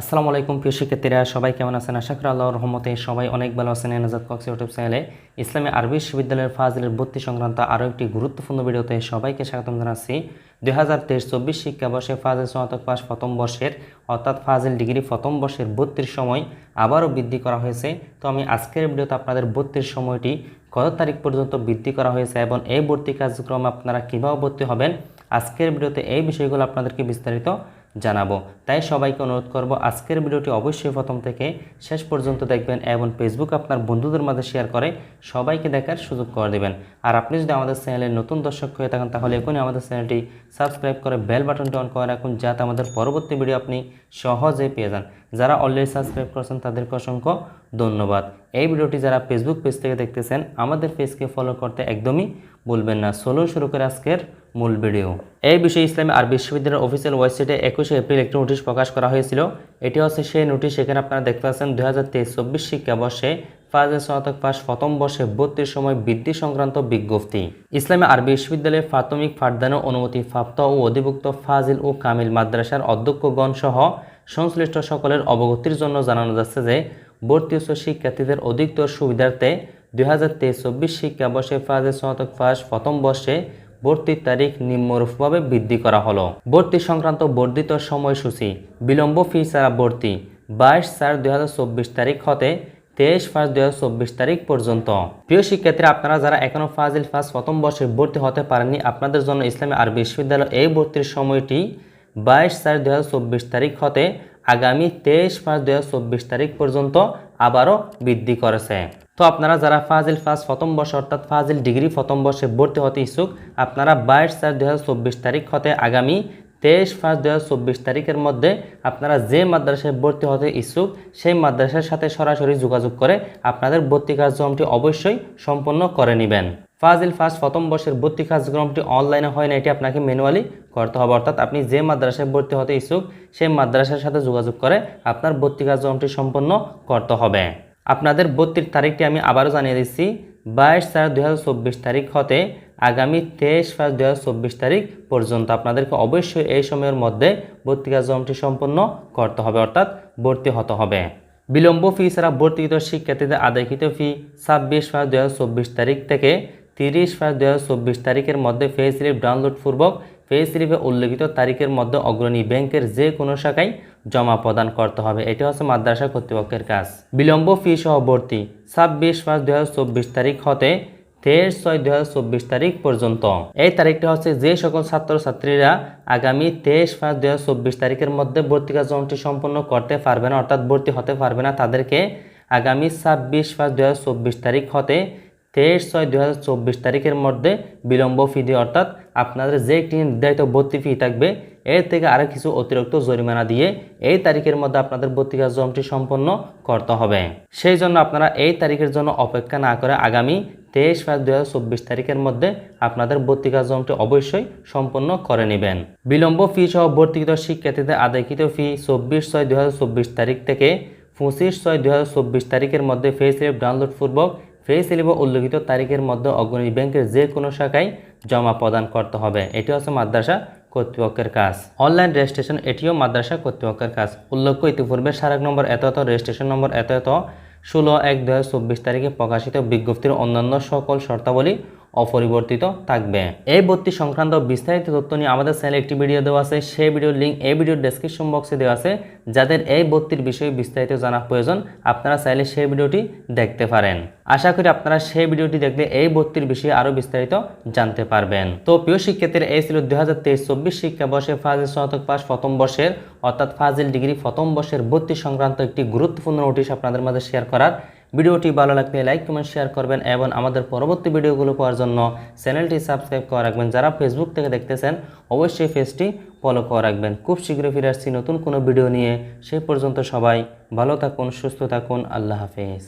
আসসালামু আলাইকুম, প্রিয় শিক্ষার্থীরা, সবাই কেমন আছেন? আশা করি আল্লাহর রহমতে সবাই অনেক ভালো আছেন। এনাজাদ কক্স ইউটিউব চ্যানেলে ইসলামী আরবি বিশ্ববিদ্যালয়ের ফাজিলের ভর্তি সংক্রান্ত আরও একটি গুরুত্বপূর্ণ ভিডিওতে সবাইকে স্বাগতম জানাচ্ছি। দুই হাজার তেইশ চব্বিশ শিক্ষাবর্ষে ফাজিল স্নাতক পাস প্রথম বর্ষের, অর্থাৎ ফাজিল ডিগ্রি প্রথম বর্ষের ভর্তির সময় আবারও বৃদ্ধি করা হয়েছে। তো আমি আজকের ভিডিওতে আপনাদের ভর্তির সময়টি কত তারিখ পর্যন্ত বৃদ্ধি করা হয়েছে এবং এই ভর্তি কার্যক্রম আপনারা কীভাবে ভর্তি হবেন? আজকের ভিডিওতে এই বিষয়গুলো আপনাদেরকে বিস্তারিত জানাব। তাই সবাইকে অনুরোধ করব, আজকের ভিডিওটি অবশ্যই প্রথম থেকে শেষ পর্যন্ত দেখবেন এবং ফেসবুক আপনার বন্ধুদের মাঝে শেয়ার করে সবাইকে দেখার সুযোগ করে দেবেন। আর আপনি যদি আমাদের চ্যানেলের নতুন দর্শক হয়ে থাকেন, তাহলে এখনই আমাদের চ্যানেলটি সাবস্ক্রাইব করে বেল বাটনটি অন করে রাখুন, যাতে আমাদের পরবর্তী ভিডিও আপনি সহজেই পেয়ে যান। যারা অলরেডি সাবস্ক্রাইব করেছেন, তাদেরকে অসংখ্য ধন্যবাদ। এই ভিডিওটি যারা ফেসবুক পেজ থেকে দেখতেছেন, আমাদের পেজকে ফলো করতে একদমই বলবেন না। সোলো শুরু করে আজকের মূল ভিডিও। এই বিষয়ে ইসলামী আর বিশ্ববিদ্যালয়ের অফিসিয়াল ওয়েবসাইটে একুশে এপ্রিল একটি নোটিশ প্রকাশ করা হয়েছিল। এটি হচ্ছে সেই নোটিশ এখানে আপনারা দেখতে পাচ্ছেন দু হাজার তেইশ চব্বিশ শিক্ষাবর্ষে ফাজে স্নাতক পাস প্রথম বর্ষে ভর্তির সময় বৃদ্ধি সংক্রান্ত বিজ্ঞপ্তি। ইসলামী আরবি বিশ্ববিদ্যালয়ে প্রাথমিক পাঠদানের অনুমতি প্রাপ্ত ও অধিভুক্ত ফাজিল ও কামিল মাদ্রাসার অধ্যক্ষগণ সহ সংশ্লিষ্ট সকলের অবগতির জন্য জানানো যাচ্ছে যে ভর্তি শিক্ষার্থীদের অধিকতর সুবিধার্থে দুই হাজার তেইশ চব্বিশ শিক্ষাবর্ষে ফাজে স্নাতক পাস প্রথম বর্ষে ভর্তির তারিখ নিম্নরূপভাবে বৃদ্ধি করা হলো। ভর্তি সংক্রান্ত বর্ধিত সময়সূচি, বিলম্ব ফি ছাড়া ভর্তি, বাইশ চার দুই তারিখ হতে তেইশ পাঁচ দুই তারিখ পর্যন্ত। প্রিয় শিক্ষার্থীরা, আপনারা যারা এখনও ফাজিল ফার্স্ট প্রথম বর্ষে ভর্তি হতে পারেননি, আপনাদের জন্য ইসলামী আরবি বিশ্ববিদ্যালয় এই ভর্তির সময়টি বাইশ চার দুই তারিখ হতে আগামী তেইশ পাঁচ দুই তারিখ পর্যন্ত আবারও বৃদ্ধি করেছে। তো আপনারা যারা ফাজিল ফার্স্ট প্রথম বর্ষ অর্থাৎ ফাজিল ডিগ্রি প্রথম বর্ষে ভর্তি হতে ইচ্ছুক, আপনারা বাইশ চার দুই তারিখ হতে আগামী তেইশ পাঁচ দুই তারিখের মধ্যে আপনারা যে মাদ্রাসায় ভর্তি হতে ইচ্ছুক, সেই মাদ্রাসার সাথে সরাসরি যোগাযোগ করে আপনাদের ভর্তি কার্যক্রমটি অবশ্যই সম্পন্ন করে নেবেন। ফাজিল ফার্স্ট প্রথম বর্ষের ভর্তি কার্যক্রমটি অনলাইনে হয় না, এটি আপনাকে ম্যানুয়ালি করতে হবে। অর্থাৎ আপনি যে মাদ্রাসায় ভর্তি হতে ইচ্ছুক, সেই মাদ্রাসার সাথে যোগাযোগ করে আপনার ভর্তি কার্যক্রমটি সম্পন্ন করতে হবে। আপনাদের বত্রিশ তারিখটি আমি আবারও জানিয়ে দিচ্ছি, বাইশ চার দুই তারিখ হতে আগামী তেইশ পাঁচ দুই তারিখ পর্যন্ত আপনাদেরকে অবশ্যই এই সময়ের মধ্যে ভর্তি কার্যক্রমটি সম্পন্ন করতে হবে, অর্থাৎ ভর্তি হতে হবে। বিলম্ব ফি ছাড়া ভর্তিকৃত শিক্ষার্থীদের আদায়কৃত ফি ছাব্বিশ পাঁচ দুই তারিখ থেকে তিরিশ পাঁচ দুই তারিখের মধ্যে ফে স্লিপ ডাউনলোড পূর্বক পে স্লিপে উল্লেখিত তারিখের মধ্যে অগ্রণী ব্যাংকের যে কোনো শাখায় জমা প্রদান করতে হবে। এটি হচ্ছে মাদ্রাসা কর্তৃপক্ষের কাজ। বিলম্ব ফি সহ ভর্তি ছাব্বিশ পাঁচ দুই তারিখ হতে তেইশ ছয় দুই তারিখ পর্যন্ত। এই তারিখটা হচ্ছে যে সকল ছাত্রছাত্রীরা আগামী তেইশ পাঁচ দুই তারিখের মধ্যে ভর্তি কার্যক্রমটি সম্পন্ন করতে পারবে না, অর্থাৎ ভর্তি হতে পারবে না, তাদেরকে আগামী ছাব্বিশ পাঁচ দুই তারিখ হতে তেইশ ছয় দুই তারিখের মধ্যে বিলম্ব ফি দিয়ে অর্থাৎ আপনাদের যে একটি নির্ধারিত ভর্তি ফি থাকবে, এর থেকে আরও কিছু অতিরিক্ত জরিমানা দিয়ে এই তারিখের মধ্যে আপনাদের ভর্তি কার্যক্রমটি সম্পন্ন করতে হবে। সেই জন্য আপনারা এই তারিখের জন্য অপেক্ষা না করে আগামী তেইশ পাঁচ দুই তারিখের মধ্যে আপনাদের ভর্তি কার্যক্রমটি অবশ্যই সম্পন্ন করে নেবেন। বিলম্ব ফি সহ ভর্তিকৃত শিক্ষার্থীদের আদায়কৃত ফি চব্বিশ ছয় দুই তারিখ থেকে পঁচিশ ছয় দুই তারিখের মধ্যে ফে স্লিপ ডাউনলোড পূর্বক ফে উল্লেখিত তারিখের মধ্যে অগ্রণী ব্যাংকের যে কোনো শাখায় জমা প্রদান করতে হবে। এটি হচ্ছে মাদ্রাসা কর্তৃপক্ষের কাজ। অনলাইন রেজিস্ট্রেশন, এটিও মাদ্রাসা কর্তৃপক্ষের কাজ। উল্লেখ্য, ইতিপূর্বে সারাক নম্বর এত এত, রেজিস্ট্রেশন নম্বর এত এত, ষোলো এক দু তারিখে প্রকাশিত বিজ্ঞপ্তির অন্যান্য সকল শর্তাবলী অপরিবর্তিত থাকবে। এই ভর্তি সংক্রান্ত বিস্তারিত তথ্য নিয়ে আমাদের চ্যানেলে একটি ভিডিও দেওয়া আছে। সেই ভিডিওর লিঙ্ক এই ভিডিওর ডেসক্রিপশন বক্সে দেওয়া আছে। যাদের এই ভর্তির বিষয়ে বিস্তারিত জানা প্রয়োজন, আপনারা চাইলে সেই ভিডিওটি দেখতে পারেন। আশা করি আপনারা সেই ভিডিওটি দেখলে এই ভর্তির বিষয়ে আরও বিস্তারিত জানতে পারবেন। তো প্রিয় শিক্ষার্থীরা, এই ছিল দুই হাজার তেইশ চব্বিশ শিক্ষাবর্ষে ফাজিল স্নাতক পাস প্রথম বর্ষের, অর্থাৎ ফাজিল ডিগ্রি প্রথম বর্ষের ভর্তি সংক্রান্ত একটি গুরুত্বপূর্ণ নোটিশ আপনাদের মাঝে শেয়ার করার ভিডিওটি ভালো লাগলে লাইক, কমেন্ট, শেয়ার করবেন এবং আমাদের পরবর্তী ভিডিওগুলো পাওয়ার জন্য চ্যানেলটি সাবস্ক্রাইব করে রাখবেন। যারা ফেসবুক থেকে দেখতেছেন, অবশ্যই পেজটি ফলো করে রাখবেন। খুব শীঘ্রই ফিরে আসছি নতুন কোনো ভিডিও নিয়ে। সেই পর্যন্ত সবাই ভালো থাকুন, সুস্থ থাকুন। আল্লাহ হাফেজ।